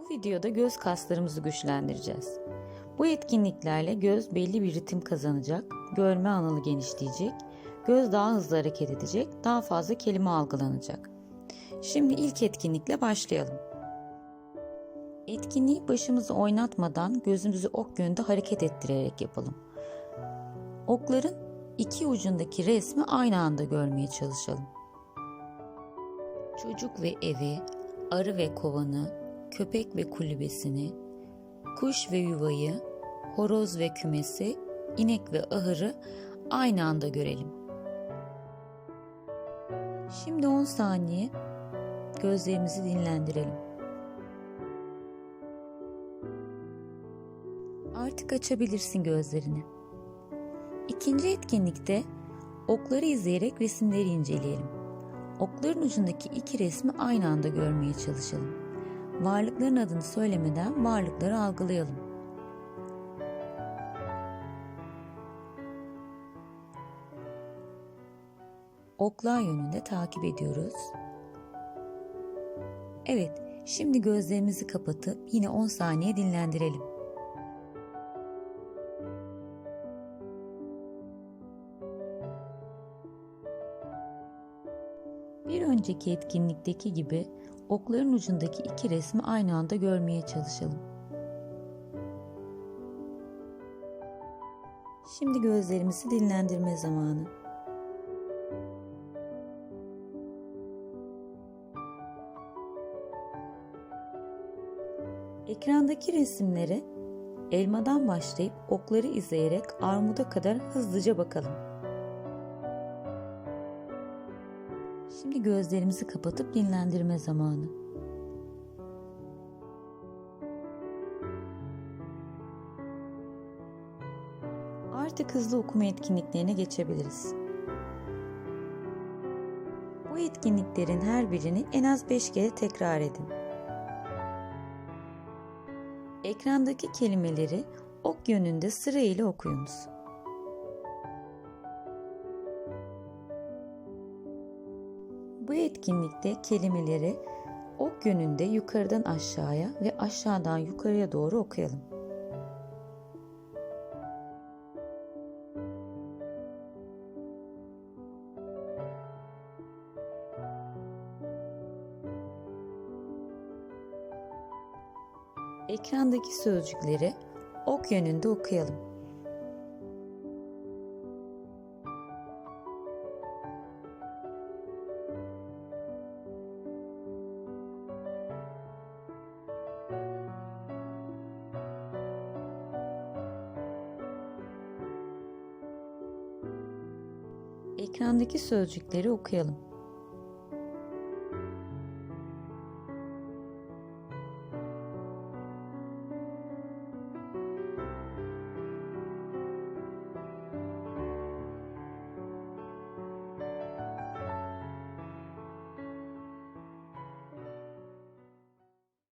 Bu videoda göz kaslarımızı güçlendireceğiz. Bu etkinliklerle göz belli bir ritim kazanacak, görme analı genişleyecek, göz daha hızlı hareket edecek, daha fazla kelime algılanacak. Şimdi ilk etkinlikle başlayalım. Etkinliği başımızı oynatmadan gözümüzü ok yönünde hareket ettirerek yapalım. Okların iki ucundaki resmi aynı anda görmeye çalışalım. Çocuk ve evi, arı ve kovanı, köpek ve kulübesini, kuş ve yuvayı, horoz ve kümesi, inek ve ahırı aynı anda görelim. Şimdi 10 saniye gözlerimizi dinlendirelim. Artık açabilirsin gözlerini. İkinci etkinlikte okları izleyerek resimleri inceleyelim. Okların ucundaki iki resmi aynı anda görmeye çalışalım. Varlıkların adını söylemeden varlıkları algılayalım. Oklar yönünde takip ediyoruz. Evet, şimdi gözlerimizi kapatıp yine 10 saniye dinlendirelim. Bir önceki etkinlikteki gibi okların ucundaki iki resmi aynı anda görmeye çalışalım. Şimdi gözlerimizi dinlendirme zamanı. Ekrandaki resimlere elmadan başlayıp okları izleyerek armuda kadar hızlıca bakalım. Şimdi gözlerimizi kapatıp dinlendirme zamanı. Artık hızlı okuma etkinliklerine geçebiliriz. Bu etkinliklerin her birini en az 5 kere tekrar edin. Ekrandaki kelimeleri ok yönünde sırayla okuyunuz. Bu etkinlikte kelimeleri ok yönünde yukarıdan aşağıya ve aşağıdan yukarıya doğru okuyalım. Ekrandaki sözcükleri ok yönünde okuyalım. Ekrandaki sözcükleri okuyalım.